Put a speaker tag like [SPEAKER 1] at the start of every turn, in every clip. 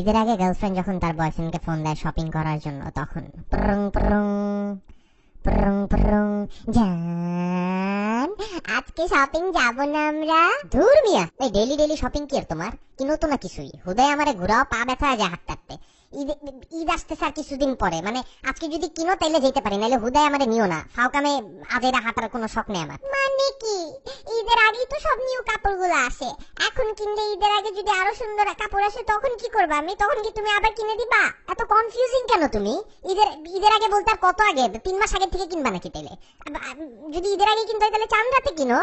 [SPEAKER 1] ঈদের আগে গার্লফ্রেন্ড যখন তার বয়ফ্রেন্ডকে ফোন দেয় শপিং করার জন্য, তখন প্রং প্রং প্রং প্রং জান, আজকে শপিং যাব না আমরা। ধুর মিয়া, এই ডেলি ডেলি শপিং কি আর তোমার? কিছুই। আমারে ঘুরাও পা ব্যথা হাঁটতে ঈদ কিছুদিন পরে। মানে আজকে যদি কিনো তাইলে যেতে পারি নাহলে আমারে নিও না। ফাউকামে হাঁটার কোনো আমার। মানে কি? ঈদের আগেই তো সব নিউ কাপড়গুলো আসে। এখন কিনলে ঈদের আগে যদি আরও সুন্দর কাপড় আসে, তখন কি করবা? আমি তখন কি তুমি আবার কিনে দিবা? এত কনফিউজিং কেন তুমি? ঈদের ঈদের আগে বলতে আর কত আগে? তিন মাস আগে থেকে কিনবা নাকি তাইলে? যদি ঈদের আগে কিনতে হয় তাহলে চাঁদ রাতে কিনো।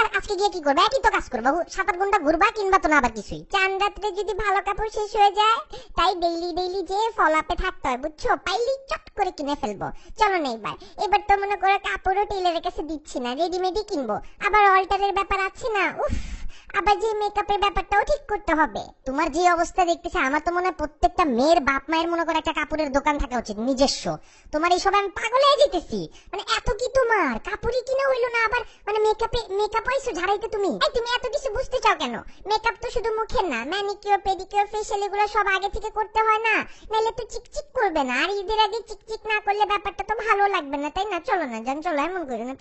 [SPEAKER 1] আর আজকে গিয়ে কি করবা? একই তো কাজ করবা। সাত আট ঘণ্টা ঘুরবা, কিনবা তো না আবার কিছুই চান রাত্রে যদি ভালো কাপড় শেষ হয়ে যায়, তাই ডেইলি ডেইলি যে ফলাপে থাকতে হয়, বুঝছ? পাইলি চট করে কিনে ফেলব। চলো না এবার এবার তো মনে করে কাপড়ও টেলারের কাছে দিচ্ছি না রেডিমেডই কিনবো। আবার অল্টারের ব্যাপার আছে না? উফ। আবার যে মেকআপের ব্যাপারটাও ঠিক করতে হবে। তোমার যে অবস্থা দেখতেছে, আমার তো মনে হয় প্রত্যেকটা মেয়ের বাপ মায়ের মনে করে একটা কাপড়ের দোকান থাকা উচিত, নিজস্ব। তোমার এইসব আমি পাগল হয়ে যেতেছি। মানে এত কি তোমার? কাপড়ই কিনা হইল না আবার? মানে মেকআপে মেকআপ ঝাড়াইতে তুমি? এই তুমি এত কিছু বুঝতে চাও কেন? মেকআপ তো শুধু মুখের না এগুলো সব আগে থেকে করতে হয় না। নাহলে তো চিকচিক করবে না। আর ঈদের আগে চিকচিক না করলে ব্যাপারটা তো ভালো লাগবে না, তাই না? চলো না জান চলো, এমন করো না।